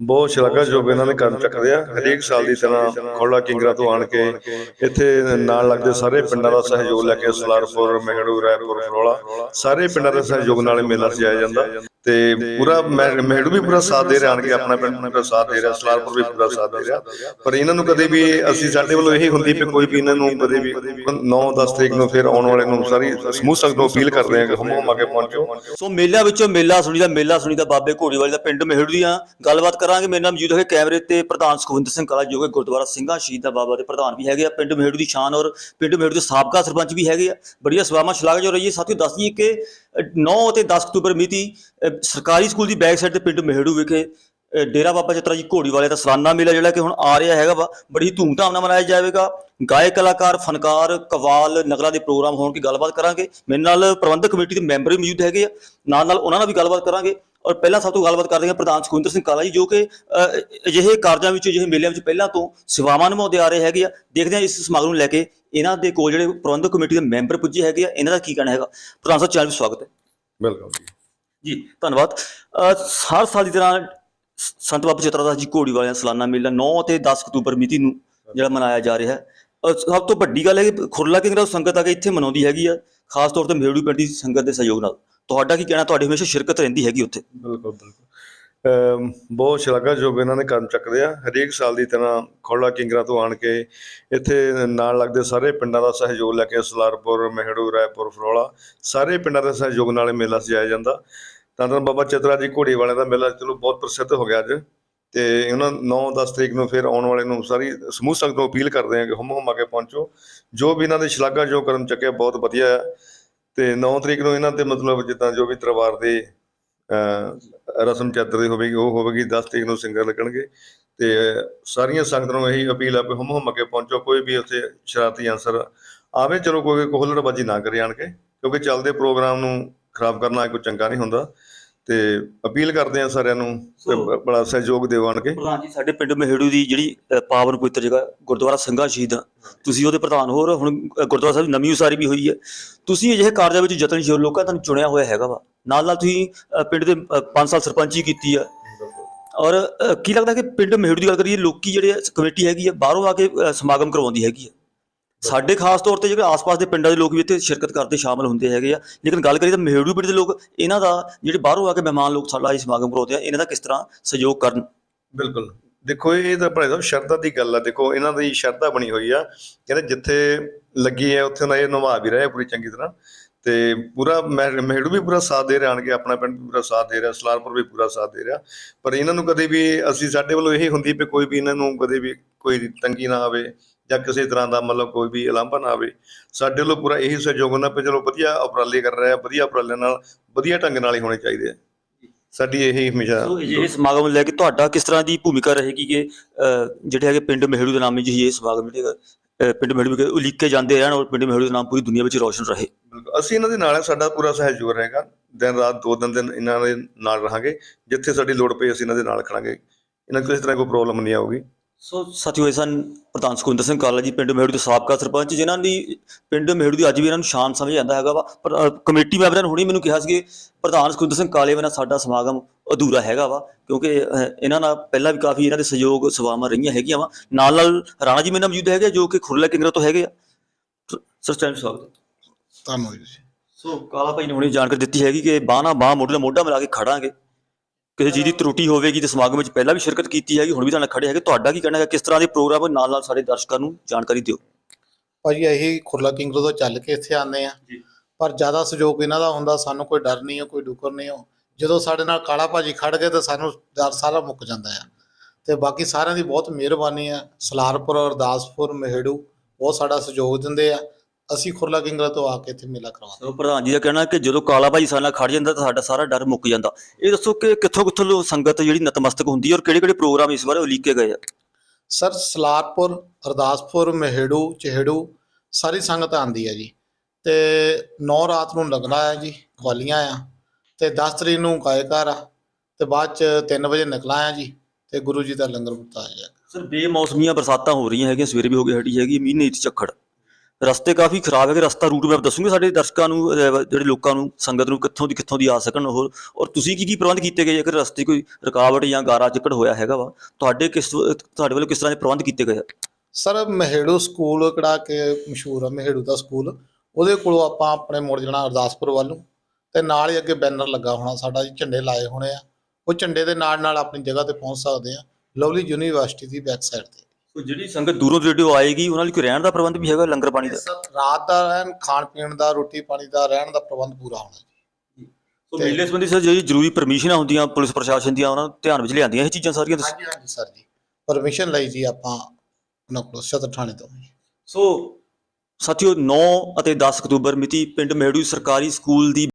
ਬਹੁਤ ਸ਼ਲਾਘਾਯੋਗ ਇਹਨਾਂ ਨੇ ਕਰਨ ਚੱਕਦੇ ਆ। ਹਰੇਕ ਸਾਲ ਦੀ ਤਰ੍ਹਾਂ ਖੋਲਾ ਕਿੰਗਰਾ ਤੋਂ ਆਣ ਕੇ ਇੱਥੇ ਨਾਲ ਲੱਗਦੇ ਸਾਰੇ ਪਿੰਡਾਂ ਦਾ ਸਹਿਯੋਗ ਲੈ ਕੇ ਸਲਾਰਪੁਰ, ਮਹਿੜੂ, ਰਾਏਪੁਰ, ਫਰੋਲਾ, ਸਾਰੇ ਪਿੰਡਾਂ ਦੇ ਸਹਿਯੋਗ ਨਾਲ ਮੇਲਾ ਸਜਾਇਆ ਜਾਂਦਾ। ਤੇ ਪੂਰਾ ਮਹਿ- ਮਹਿੜੂ ਵੀ ਪੂਰਾ ਸਾਥ ਦੇ ਰਿਹਾ ਆਣ ਕੇ ਆਪਣਾ ਪਿੰਡ ਪੂਰਾ ਸਾਥ ਦੇ ਰਿਹਾ ਸਲਾਰਪੁਰ ਵੀ ਪੂਰਾ ਸਾਥ ਦੇ ਰਿਹਾ। ਪਰ ਇਹਨਾਂ ਨੂੰ ਕਦੇ ਵੀ ਅਸੀਂ ਸਾਡੇ ਵੱਲੋਂ ਇਹੀ ਹੁੰਦੀ ਵੀ ਕੋਈ ਵੀ ਇਹਨਾਂ ਨੂੰ ਕਦੇ ਵੀ 9 10 ਤਰੀਕ ਨੂੰ ਫਿਰ ਆਉਣ ਵਾਲੇ ਨੂੰ ਸਾਰੀ ਸਮੂਹ ਸੰਗਤ ਨੂੰ ਅਪੀਲ ਕਰਦੇ ਆ ਕਿ ਹਮ ਹਮ ਕੇ ਪਹੁੰਚੋ। ਸੋ ਮੇਲਿਆਂ ਵਿੱਚੋਂ ਮੇਲਾ ਸੁਣੀਦਾ ਮੇਲਾ ਸੁਣੀਦਾ ਬਾਬੇ ਘੋੜੀਵਾਲੀ ਦਾ ਪਿੰਡ ਮਹਿੜੂ ਦੀਆਂ ਗੱਲਬਾਤ ਕਰਾਂਗੇ। ਮੇਰੇ ਨਾਲ ਮੌਜੂਦ ਹੈ ਕੈਮਰੇ ਤੇ ਪ੍ਰਧਾਨ ਸੁਖਵਿੰਦਰ ਸਿੰਘ ਕਲਾ ਜੋ ਕਿ ਗੁਰਦੁਆਰਾ ਸਿੰਘਾਂ ਸ਼ਹੀਦ ਦਾ ਬਾਬਾ ਦੇ ਪ੍ਰਧਾਨ ਵੀ ਹੈਗੇ ਆ। ਪਿੰਡ ਮਹਿੜੂ ਦੀ ਸ਼ਾਨ ਔਰ ਪਿੰਡ ਮਹਿੜੂ ਦੇ ਸਾਬਕਾ ਸਰਪੰਚ ਵੀ ਹੈਗੇ ਆ। ਬੜੀਆਂ ਸੇਵਾਵਾਂ ਸ਼ਲਾਘਾ ਜੋ ਰਹੀ ਹੈ ਸਾਥੀਓ ਦੱਸ ਦਈਏ ਕਿ 9 ਅਤੇ 10 ਅਕਤੂਬਰ ਮਿਤੀ ਸਰਕਾਰੀ ਸਕੂਲ ਦੀ ਬੈਕ ਸਾਈਡ ਤੇ ਪਿੰਡ ਮਹਿੜੂ ਵਿਖੇ ਡੇਰਾ ਬਾਬਾ ਚਤਰਾ ਜੀ ਘੋੜੀਵਾਲੇ ਦਾ ਸਾਲਾਨਾ ਮੇਲਾ ਜਿਹੜਾ ਕਿ ਹੁਣ ਆ ਰਿਹਾ ਹੈਗਾ ਵਾ ਬੜੀ ਧੂਮਧਾਮ ਨਾਲ ਮਨਾਇਆ ਜਾਵੇਗਾ। ਗਾਇਕ ਕਲਾਕਾਰ ਫਨਕਾਰ ਕਵਾਲ ਨਗਰਾਂ ਦੇ ਪ੍ਰੋਗਰਾਮ ਹੋਣ ਦੀ ਗੱਲਬਾਤ ਕਰਾਂਗੇ। ਮੇਰੇ ਨਾਲ ਪ੍ਰਬੰਧਕ ਕਮੇਟੀ ਦੇ ਮੈਂਬਰ ਵੀ ਮੌਜੂਦ ਹੈਗੇ ਆ। ਨਾਲ ਨਾਲ ਉਹਨਾਂ ਨਾਲ ਵੀ ਗੱਲਬਾਤ ਕਰਾਂਗੇ। ਔਰ ਪਹਿਲਾਂ ਸਭ ਤੋਂ ਗੱਲਬਾਤ ਕਰਦੇ ਹਾਂ ਪ੍ਰਧਾਨ ਸੁਖਵਿੰਦਰ ਸਿੰਘ ਕਾਲਾ ਜੀ ਜੋ ਕਿ ਅਜਿਹੇ ਕਾਰਜਾਂ ਵਿੱਚ ਅਜਿਹੇ ਮੇਲਿਆਂ ਵਿੱਚ ਪਹਿਲਾਂ ਤੋਂ ਸੇਵਾਵਾਂ ਨਿਭਾਉਂਦੇ ਆ ਰਹੇ ਹੈਗੇ ਆ। ਦੇਖਦੇ ਹਾਂ ਇਸ ਸਮਾਗਮ ਨੂੰ ਲੈ ਕੇ ਇਹਨਾਂ ਦੇ ਕੋਲ ਜਿਹੜੇ ਪ੍ਰਬੰਧਕ ਕਮੇਟੀ ਦੇ ਮੈਂਬਰ ਪੁੱਜੇ ਹੈਗੇ ਆ ਇਹਨਾਂ ਦਾ ਕੀ ਕਹਿਣਾ ਹੈਗਾ? ਪ੍ਰਧਾਨ ਸਾਹਿਬ ਚੈਨਲ ਵਿੱਚ ਸਵਾਗਤ ਹੈ। ਵੈਲਕਮ ਜੀ। ਜੀ ਧੰਨਵਾਦ। ਹਰ ਸਾਲ ਦੀ ਤਰ੍ਹਾਂ ਸੰਤ ਬਾਬਾ ਚਤਰਾ ਦਾਸ ਜੀ ਘੋੜੀ ਵਾਲਿਆਂ ਸਾਲਾਨਾ ਮੇਲਾ 9 ਅਤੇ 10 ਅਕਤੂਬਰ ਮਿਤੀ ਨੂੰ ਜਿਹੜਾ ਮਨਾਇਆ ਜਾ ਰਿਹਾ ਹੈ। ਅ, ਸਭ ਤੋਂ ਵੱਡੀ ਗੱਲ ਹੈ ਕਿ ਖੁਰਲਾ ਕਿੰਗਰਾ ਸੰਗਤ ਆ ਕੇ ਇੱਥੇ ਮਨਾਉਂਦੀ ਹੈਗੀ ਆ ਖਾਸ ਤੌਰ ਤੇ ਮੇੜੂ ਪਿੰਡ ਦੀ ਸੰਗਤ ਦੇ ਸਹਿਯੋਗ ਨਾਲ। ਤੁਹਾਡਾ ਕੀ ਕਹਿਣਾ? ਤੁਹਾਡੀ ਹਮੇਸ਼ਾ ਸ਼ਿਰਕਤ ਰਹਿੰਦੀ ਹੈਗੀ ਉੱਥੇ। ਬਿਲਕੁਲ ਬਿਲਕੁਲ। ਅਮ ਬਹੁਤ ਸ਼ਲਾਘਾਯੋਗ ਇਹਨਾਂ ਨੇ ਕਦਮ ਚੱਕਦੇ ਆ। ਹਰੇਕ ਸਾਲ ਦੀ ਤਰ੍ਹਾਂ ਖੋਲਾ ਕਿੰਗਰਾ ਤੋਂ ਆਣ ਕੇ ਇੱਥੇ ਨਾਲ ਲੱਗਦੇ ਸਾਰੇ ਪਿੰਡਾਂ ਦਾ ਸਹਿਯੋਗ ਲੈ ਕੇ ਸਲਾਰਪੁਰ ਮਹਿੜੂ ਰਾਏਪੁਰ ਫਰੋਲਾ ਸਾਰੇ ਪਿੰਡਾਂ ਦੇ ਸਹਿਯੋਗ ਨਾਲ ਇਹ ਮੇਲਾ ਸਜਾਇਆ ਜਾਂਦਾ। ਤਾਂ ਤਾਂ ਬਾਬਾ ਚਤਰਾ ਜੀ ਘੋੜੀ ਵਾਲਿਆਂ ਦਾ ਮੇਲਾ ਚਲੋ ਬਹੁਤ ਪ੍ਰਸਿੱਧ ਹੋ ਗਿਆ ਅੱਜ। ਤੇ ਉਹਨਾਂ 9-10 ਤਰੀਕ ਨੂੰ ਫਿਰ ਆਉਣ ਵਾਲੇ ਨੂੰ ਸਾਰੀ ਸਮੂਹ ਸੰਗਤ ਨੂੰ ਅਪੀਲ ਕਰਦੇ ਹਾਂ ਕਿ ਹਮ ਹਮ ਆ ਕੇ ਪਹੁੰਚੋ। ਜੋ ਵੀ ਇਹਨਾਂ ਦੇ ਜੋ ਕਰਮ ਚੱਕਿਆ, ਬਹੁਤ ਵਧੀਆ ਆ ਤੇ 9 ਤਰੀਕ ਨੂੰ ਇਹਨਾਂ ਤੇ ਮਤਲਬ ਜਿੱਦਾਂ ਜੋ ਵੀ ਤਲਵਾਰ ਦੇ ਰਸਮ ਚਾਦਰ ਦੀ ਹੋਵੇਗੀ, ਉਹ ਹੋਵੇਗੀ 10 ਤਰੀਕ ਨੂੰ ਸਿੰਗਰ ਲੱਗਣਗੇ। ਤੇ ਸਾਰੀਆਂ ਸੰਗਤ ਨੂੰ ਇਹੀ ਅਪੀਲ ਆ ਕਿ ਹਮ ਹਮ ਅੱਗੇ ਪਹੁੰਚੋ, ਕੋਈ ਵੀ ਉੱਥੇ ਸ਼ਰਾਰਤੀ ਅਨਸਰ ਆਵੇ, ਚਲੋ ਕੋਈ ਕੋਹਲੜਬਾਜੀ ਨਾ ਕਰੇ ਆਣ ਕੇ, ਕਿਉਂਕਿ ਚੱਲਦੇ ਪ੍ਰੋਗਰਾਮ ਨੂੰ ਖਰਾਬ ਕਰਨਾ ਕੋਈ ਚੰਗਾ ਨਹੀਂ ਹੁੰਦਾ ਤੇ ਅਪੀਲ ਕਰਦੇ ਆ ਸਾਰਿਆਂ ਨੂੰ ਤੇ ਬ- ਬੜਾ ਸਹਿਯੋਗ ਦਿਓ ਆਣ ਕੇ। ਪ੍ਰਧਾਨ ਜੀ ਸਾਡੇ ਪਿੰਡ ਮਹਿੜੂ ਦੀ ਜਿਹੜੀ ਅ, ਪਾਵਨ ਪਵਿੱਤਰ ਜਗ੍ਹਾ ਗੁਰਦੁਆਰਾ ਸਿੰਘਾਂ ਸ਼ਹੀਦ ਆ। ਤੁਸੀਂ ਉਹਦੇ ਪ੍ਰਧਾਨ ਹੋ ਔਰ ਹੁਣ ਅ, ਗੁਰਦੁਆਰਾ ਸਾਹਿਬ ਦੀ ਨਵੀਂ ਉਸਾਰੀ ਵੀ ਹੋਈ ਹੈ। ਤੁਸੀਂ ਅਜਿਹੇ ਕਾਰਜਾਂ ਵਿੱਚ ਯਤਨਸ਼ੀਲ ਲੋਕਾਂ ਤੁਹਾਨੂੰ ਚੁਣਿਆ ਹੋਇਆ ਹੈਗਾ ਵਾ। ਨਾਲ ਨਾਲ ਤੁਸੀਂ ਅ, ਪਿੰਡ ਦੇ 5 ਸਾਲ ਸਰਪੰਚੀ ਕੀਤੀ ਆ। ਔਰ ਅ, ਕੀ ਲੱਗਦਾ ਕਿ ਪਿੰਡ ਮਹਿੜੂ ਦੀ ਗੱਲ ਕਰੀਏ ਲੋਕੀ ਜਿਹੜੇ ਆ, ਕਮੇਟੀ ਹੈਗੀ ਆ ਬਾਹਰੋਂ ਆ ਕੇ ਅ, ਸਮਾਗਮ ਕਰਵਾਉਂਦੀ ਹੈਗੀ ਆ? ਸਾਡੇ ਖਾਸ ਤੌਰ ਤੇ ਜਿਹੜੇ ਆਸ-ਪਾਸ ਦੇ ਪਿੰਡਾਂ ਦੇ ਲੋਕ ਵੀ ਇੱਥੇ ਸ਼ਿਰਕਤ ਕਰਦੇ ਸ਼ਾਮਲ ਹੁੰਦੇ ਹੈਗੇ ਆ। ਲੇਕਿਨ ਗੱਲ ਕਰੀਏ ਤਾਂ ਮਹਿੜੂ ਪਿੰਡ ਦੇ ਲੋਕ, ਇਹਨਾਂ ਦਾ ਜਿਹੜੇ ਬਾਹਰੋਂ ਆ ਕੇ ਮਹਿਮਾਨ ਲੋਕ ਸਾਡਾ ਇਹ ਸਮਾਗਮ ਕਰਵਾਉਂਦੇ ਆ, ਇਹਨਾਂ ਦਾ ਕਿਸ ਤਰ੍ਹਾਂ ਸਹਿਯੋਗ ਕਰਨ? ਬਿਲਕੁਲ। ਦੇਖੋ, ਇਹ ਤਾਂ ਭਾਈ ਸਾਹਿਬ ਸ਼ਰਧਾ ਦੀ ਗੱਲ ਆ। ਦੇਖੋ, ਇਹਨਾਂ ਦੀ ਸ਼ਰਧਾ ਬਣੀ ਹੋਈ ਆ। ਕਹਿੰਦੇ ਜਿੱਥੇ ਲੱਗੀ ਹੈ ਉੱਥੇ ਉਹਨਾਂ ਇਹ ਨਿਭਾ ਵੀ ਰਹੇ ਪੂਰੀ ਚੰਗੀ ਤਰ੍ਹਾਂ। ਤੇ ਪੂਰਾ ਮਹਿ- ਮਹਿੜੂ ਵੀ ਪੂਰਾ ਸਾਥ ਦੇ ਰਿਹਾ ਆਣ ਕੇ ਆਪਣਾ ਪਿੰਡ ਵੀ ਪੂਰਾ ਸਾਥ ਦੇ ਰਿਹਾ, ਸਲਾਰਪੁਰ ਵੀ ਪੂਰਾ ਸਾਥ ਦੇ ਰਿਹਾ। ਪਰ ਇਹਨਾਂ ਨੂੰ ਕਦੇ ਵੀ ਅਸੀਂ ਸਾਡੇ ਵੱਲੋਂ ਇਹ ਹੁੰਦੀ ਵੀ ਕੋਈ ਵੀ ਇਹਨਾਂ ਨੂੰ ਕਦੇ ਵੀ ਕੋਈ ਤੰਗੀ ਨਾ ਆਵੇ ਜਾਂ ਕਿਸੇ ਤਰ੍ਹਾਂ ਦਾ ਮਤਲਬ ਕੋਈ ਵੀ ਉਲਾਂਭਾ ਨਾ ਆਵੇ। ਸਾਡੇ ਵੱਲੋਂ ਪੂਰਾ ਇਹੀ ਸਹਿਯੋਗ ਹੁੰਦਾ ਵੀ ਚਲੋ ਵਧੀਆ ਉਪਰਾਲੇ ਕਰ ਰਿਹਾ ਵਧੀਆ ਉਪਰਾਲਿਆਂ ਨਾਲ ਵਧੀਆ ਢੰਗ ਨਾਲ ਹੀ ਹੋਣੇ ਚਾਹੀਦੇ ਆ। ਸਾਡੀ ਇਹੀ ਹਮੇਸ਼ਾ ਸੋ ਇਹ ਸਮਾਗਮ ਲੈ ਕੇ ਤੁਹਾਡਾ ਕਿਸ ਤਰ੍ਹਾਂ ਦੀ ਭੂਮਿਕਾ ਰਹੇਗੀ ਕਿ ਜਿਹੜੇ ਹੈਗੇ ਪਿੰਡ ਮਹਿੜੂ ਦੇ ਨਾਮ ਜੀ ਇਹ ਸਮਾਗਮ ਜਿਹੜੇ ਪਿੰਡ ਮਹਿੜੂ ਵਿਖੇ ਉਲੀਕੇ ਜਾਂਦੇ ਰਹਿਣ ਔਰ ਪਿੰਡ ਮਹਿੜੂ ਦਾ ਨਾਮ ਪੂਰੀ ਦੁਨੀਆ ਵਿੱਚ ਰੌਸ਼ਨ ਰਹੇ। ਅਸੀਂ ਇਹਨਾਂ ਦੇ ਨਾਲ ਸਾਡਾ ਪੂਰਾ ਸਹਿਯੋਗ ਰਹੇਗਾ। ਦਿਨ ਰਾਤ ਦੋ ਦਿਨ ਦਿਨ ਇਹਨਾਂ ਦੇ ਨਾਲ ਰਹਾਂਗੇ। ਜਿੱਥੇ ਸਾਡੀ ਲੋੜ ਪਈ ਅਸੀਂ ਇਹਨਾਂ ਦੇ ਨਾਲ ਖੜਾਂਗੇ। ਇਹਨਾਂ ਕਿਸੇ ਤਰ੍ਹਾਂ ਕੋਈ ਪ੍ਰੋਬਲਮ ਨਹੀਂ ਆਊਗੀ। ਸੋ ਸਾਥੀਓ ਇਹ ਸਨ ਪ੍ਰਧਾਨ ਸੁਖਵਿੰਦਰ ਸਿੰਘ ਕਾਲਾ ਜੀ ਪਿੰਡ ਮਹਿੜੂ ਦੇ ਸਾਬਕਾ ਸਰਪੰਚ ਜਿਨ੍ਹਾਂ ਦੀ ਪਿੰਡ ਮਹਿੜੂ ਦੀ ਅੱਜ ਵੀ ਇਹਨਾਂ ਨੂੰ ਸ਼ਾਨ ਸਮਝ ਜਾਂਦਾ ਹੈਗਾ ਵਾ। ਪਰ ਕਮੇਟੀ ਮੈਂਬਰਾਂ ਨੇ ਹੁਣੇ ਮੈਨੂੰ ਕਿਹਾ ਸੀ ਕਿ ਪ੍ਰਧਾਨ ਸੁਖਵਿੰਦਰ ਸਿੰਘ ਕਾਲੇ ਬਿਨਾਂ ਸਾਡਾ ਸਮਾਗਮ ਅਧੂਰਾ ਹੈਗਾ ਵਾ ਕਿਉਂਕਿ ਇਹਨਾਂ ਨਾਲ ਪਹਿਲਾਂ ਵੀ ਕਾਫੀ ਇਹਨਾਂ ਦੇ ਸਹਿਯੋਗ ਸੇਵਾਵਾਂ ਰਹੀਆਂ ਹੈਗੀਆਂ ਵਾ। ਨਾਲ ਨਾਲ ਰਾਣਾ ਜੀ ਮੇਰੇ ਨਾਲ ਮੌਜੂਦ ਹੈਗੇ ਆ, ਜੋ ਕਿ ਖੁਰਲਾ ਕਿੰਗਰਾ ਤੋਂ ਹੈਗੇ ਆ। ਸਰ ਸਵਾਗਤ। ਧੰਨਵਾਦ ਜੀ। ਸੋ ਕਾਲਾ ਭਾਈ ਨੇ ਹੁਣੇ ਜਾਣਕਾਰੀ ਦਿੱਤੀ ਹੈਗੀ ਕਿ ਬਾਹ ਨਾਲ ਬਾਹ ਮੋਢੇ ਨਾਲ ਮੋਢਾ ਮਿਲਾ ਕੇ ਖੜਾਂਗੇ। ਕਿਸੇ ਚੀਜ਼ ਦੀ ਤਰੁੱਟੀ ਹੋਵੇਗੀ ਤੇ ਸਮਾਗਮ ਵਿੱਚ ਪਹਿਲਾਂ ਵੀ ਸ਼ਿਰਕਤ ਕੀਤੀ ਹੈਗੀ ਹੁਣ ਵੀ ਤੁਹਾਡੇ ਨਾਲ ਖੜੇ ਹੈਗੇ ਤੁਹਾਡਾ ਕੀ ਕਹਿਣਾ ਹੈ ਕਿਸ ਤਰ੍ਹਾਂ ਦੇ ਪ੍ਰੋਗਰਾਮ ਨਾਲ ਨਾਲ ਸਾਡੇ ਦਰਸ਼ਕਾਂ ਨੂੰ ਜਾਣਕਾਰੀ ਦਿਓ? ਭਾਜੀ ਇਹੀ ਖੁਰਲਾ ਕਿੰਗਰੋ ਤੋਂ ਚੱਲ ਕੇ ਇੱਥੇ ਆਨੇ ਆ। ਪਰ ਜ਼ਿਆਦਾ ਸਹਿਯੋਗ ਇਹਨਾਂ ਦਾ ਹੁੰਦਾ ਸਾਨੂੰ ਕੋਈ ਡਰ ਨਹੀਂ ਹੈ ਕੋਈ ਡੁਕਰ ਨਹੀਂ ਹੋ। ਜਦੋਂ ਸਾਡੇ ਨਾਲ ਕਾਲਾ ਭਾਜੀ ਖੜ ਗਏ ਤਾਂ ਸਾਨੂੰ ਡਰ ਸਾਰਾ ਮੁੱਕ ਜਾਂਦਾ ਆ ਤੇ ਬਾਕੀ ਸਾਰਿਆਂ ਦੀ ਬਹੁਤ ਮਿਹਰਬਾਨੀ ਆ ਸਲਾਰਪੁਰ ਅਰਦਾਸਪੁਰ ਮਹਿੜੂ ਬਹੁਤ ਸਾਡਾ ਸਹਿਯੋਗ ਦਿੰਦੇ ਆ। ਅਸੀਂ ਖੁਰਲਾ ਕਿੰਗਰਾ ਤੋਂ ਆ ਕੇ ਇੱਥੇ ਮੇਲਾ ਕਰਵਾਉਂਦੇ ਸੋ ਪ੍ਰਧਾਨ ਜੀ ਦਾ ਕਹਿਣਾ ਕਿ ਜਦੋਂ ਕਾਲਾ ਭਾਈ ਸਾਡੇ ਨਾਲ ਖੜ ਜਾਂਦਾ ਤਾਂ ਸਾਡਾ ਸਾਰਾ ਡਰ ਮੁੱਕ ਜਾਂਦਾ। ਇਹ ਦੱਸੋ ਕਿ ਕਿੱਥੋਂ ਕਿੱਥੋਂ ਲੋ ਸੰਗਤ ਜਿਹੜੀ ਨਤਮਸਤਕ ਹੁੰਦੀ ਹੈ ਔਰ ਕਿਹੜੇ ਕਿਹੜੇ ਪ੍ਰੋਗਰਾਮ ਇਸ ਵਾਰ ਉਲੀਕੇ ਗਏ ਆ? ਸਰ ਸਲਾਰਪੁਰ ਅਰਦਾਸਪੁਰ ਮਹਿੜੂ ਚਿਹੜੂ ਸਾਰੀ ਸੰਗਤ ਆਂਦੀ ਹੈ ਜੀ। ਤੇ 9 ਰਾਤ ਨੂੰ ਲੱਗਣਾ ਹੈ ਜੀ ਖਵਾਲੀਆਂ ਆ। ਤੇ 10 ਤਰੀਕ ਨੂੰ ਗਾਇਕਾਰ ਆ। ਤੇ ਬਾਅਦ ਚ 3 ਵਜੇ ਨਿਕਲਾਂ ਆ ਜੀ ਤੇ ਗੁਰੂ ਜੀ ਦਾ ਲੰਗਰ ਵਰਤਾਇਆ ਜਾਏਗਾ ਸਰ ਬੇਮੌਸਮੀਆਂ ਬਰਸਾਤਾਂ ਹੋ ਰਹੀਆਂ ਹੈਗੀਆਂ ਸਵੇਰੇ ਵੀ ਹੋ ਗਈ ਹਟੀ ਹੈਗੀ ਮੀਂਹ ਨਹੀਂ ਝੱਖੜ। ਰਸਤੇ ਕਾਫੀ ਖਰਾਬ ਹੈਗੇ ਰਸਤਾ ਰੂਟ ਮੈਪ ਦੱਸੋਗੇ ਸਾਡੇ ਦਰਸ਼ਕਾਂ ਨੂੰ ਅਹ, ਜਿਹੜੇ ਲੋਕਾਂ ਨੂੰ ਸੰਗਤ ਨੂੰ ਕਿੱਥੋਂ ਦੀ ਕਿੱਥੋਂ ਦੀ ਆ ਸਕਣ ਉਹ ਔਰ ਤੁਸੀਂ ਕੀ ਕੀ ਪ੍ਰਬੰਧ ਕੀਤੇ ਗਏ? ਜੇਕਰ ਰਸਤੇ ਕੋਈ ਰੁਕਾਵਟ ਜਾਂ ਗਾਰਾ ਚਿੱਕੜ ਹੋਇਆ ਹੈਗਾ ਵਾ ਤੁਹਾਡੇ ਕਿਸ ਤੁਹਾਡੇ ਵੱਲੋਂ ਕਿਸ ਤਰ੍ਹਾਂ ਦੇ ਪ੍ਰਬੰਧ ਕੀਤੇ ਗਏ ਆ? ਸਰ ਮਹੇੜੂ ਸਕੂਲ ਕਿਹੜਾ ਕਿ ਮਸ਼ਹੂਰ ਆ ਮਹੇੜੂ ਦਾ ਸਕੂਲ। ਉਹਦੇ ਕੋਲੋਂ ਆਪਾਂ ਆਪਣੇ ਮੁੜ ਜਾਣਾ ਅਰਦਾਸਪੁਰ ਵੱਲ ਨੂੰ ਤੇ ਨਾਲ ਹੀ ਅੱਗੇ ਬੈਨਰ ਲੱਗਾ ਹੋਣਾ ਸਾਡਾ ਜੀ ਝੰਡੇ ਲਾਏ ਹੋਣੇ ਆ। ਉਹ ਝੰਡੇ ਦੇ ਨਾਲ ਨਾਲ ਆਪਣੀ ਜਗ੍ਹਾ ਤੇ ਪਹੁੰਚ ਸਕਦੇ ਆ ਲਵਲੀ ਯੂਨੀਵਰਸਿਟੀ ਦੀ ਬੈਕ ਤੇ। ਜਿਹੜੀ ਸੰਗਤ ਦੂਰੋਂ ਦੂਰੋਂ ਆਏਗੀ ਉਹਨਾਂ ਲਈ ਕੋਈ ਰਹਿਣ ਦਾ ਪ੍ਰਬੰਧ ਵੀ ਹੈਗਾ ਲੰਗਰ ਪਾਣੀ ਦਾ? ਸਰ ਰਾਤ ਦਾ ਰਹਿਣ ਖਾਣ ਪੀਣ ਦਾ ਰੋਟੀ ਪਾਣੀ ਦਾ ਰਹਿਣ ਦਾ ਪ੍ਰਬੰਧ ਪੂਰਾ ਹੋਣਾ ਜੀ। ਸੋ ਮੇਲੇ ਸੰਬੰਧੀ ਸਰ ਜਿਹੜੀ ਜ਼ਰੂਰੀ ਪਰਮਿਸ਼ਨਾਂ ਹੁੰਦੀਆਂ ਪੁਲਿਸ ਪ੍ਰਸ਼ਾਸਨ ਦੀਆਂ ਉਹਨਾਂ ਨੂੰ ਧਿਆਨ ਵਿੱਚ ਲਿਆਂਦੀਆਂ ਇਹ ਚੀਜ਼ਾਂ ਸਾਰੀਆਂ ਦੱਸ- ਹਾਂਜੀ ਹਾਂਜੀ ਸਰ ਜੀ। ਪਰਮਿਸ਼ਨ ਲਈ ਜੀ ਆਪਾਂ ਉਹਨਾਂ ਕੋਲੋਂ ਸਦਰ ਥਾਣੇ ਤੋਂ। ਸੋ ਸਾਥੀਓ 9 ਅਤੇ 10 ਅਕਤੂਬਰ ਮਿਤੀ ਪਿੰਡ ਮਹਿੜੂ ਸਰਕਾਰੀ ਸਕੂਲ ਦੀ